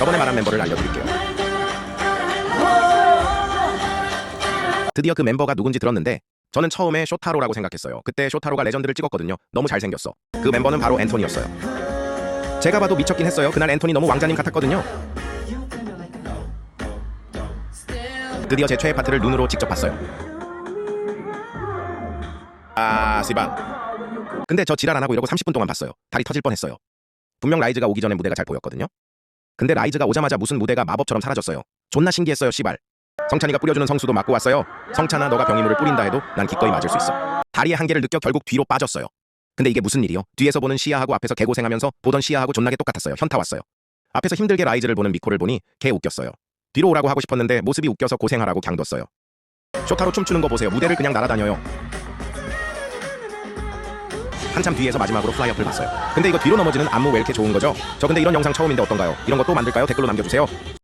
저번에 말한 멤버를 알려드릴게요. 드디어 그 멤버가 누군지 들었는데 저는 처음에 쇼타로라고 생각했어요. 그때 쇼타로가 레전드를 찍었거든요. 너무 잘생겼어. 그 멤버는 바로 앤토니였어요. 제가 봐도 미쳤긴 했어요. 그날 앤토니 너무 왕자님 같았거든요. 드디어 제 최애 파트를 눈으로 직접 봤어요. 아, 씨발. 근데 저 지랄 안 하고 이러고 30분 동안 봤어요. 다리 터질 뻔했어요. 분명 라이즈가 오기 전에 무대가 잘 보였거든요. 근데 라이즈가 오자마자 무슨 무대가 마법처럼 사라졌어요. 존나 신기했어요, 씨발. 성찬이가 뿌려주는 성수도 맞고 왔어요. 성찬아, 너가 병이물을 뿌린다 해도 난 기꺼이 맞을 수 있어. 다리의 한계를 느껴 결국 뒤로 빠졌어요. 근데 이게 무슨 일이요? 뒤에서 보는 시야하고 앞에서 개고생하면서 보던 시야하고 존나게 똑같았어요. 현타 왔어요. 앞에서 힘들게 라이즈를 보는 미코를 보니 개 웃겼어요. 뒤로 오라고 하고 싶었는데 모습이 웃겨서 고생하라고 강뒀어요. 쇼타로 춤추는 거 보세요. 무대를 그냥 날아다녀요. 한참 뒤에서 마지막으로 플라이어플 봤어요. 근데 이거 뒤로 넘어지는 안무 왜 이렇게 좋은 거죠? 저 근데 이런 영상 처음인데 어떤가요? 이런 것도 만들까요? 댓글로 남겨주세요.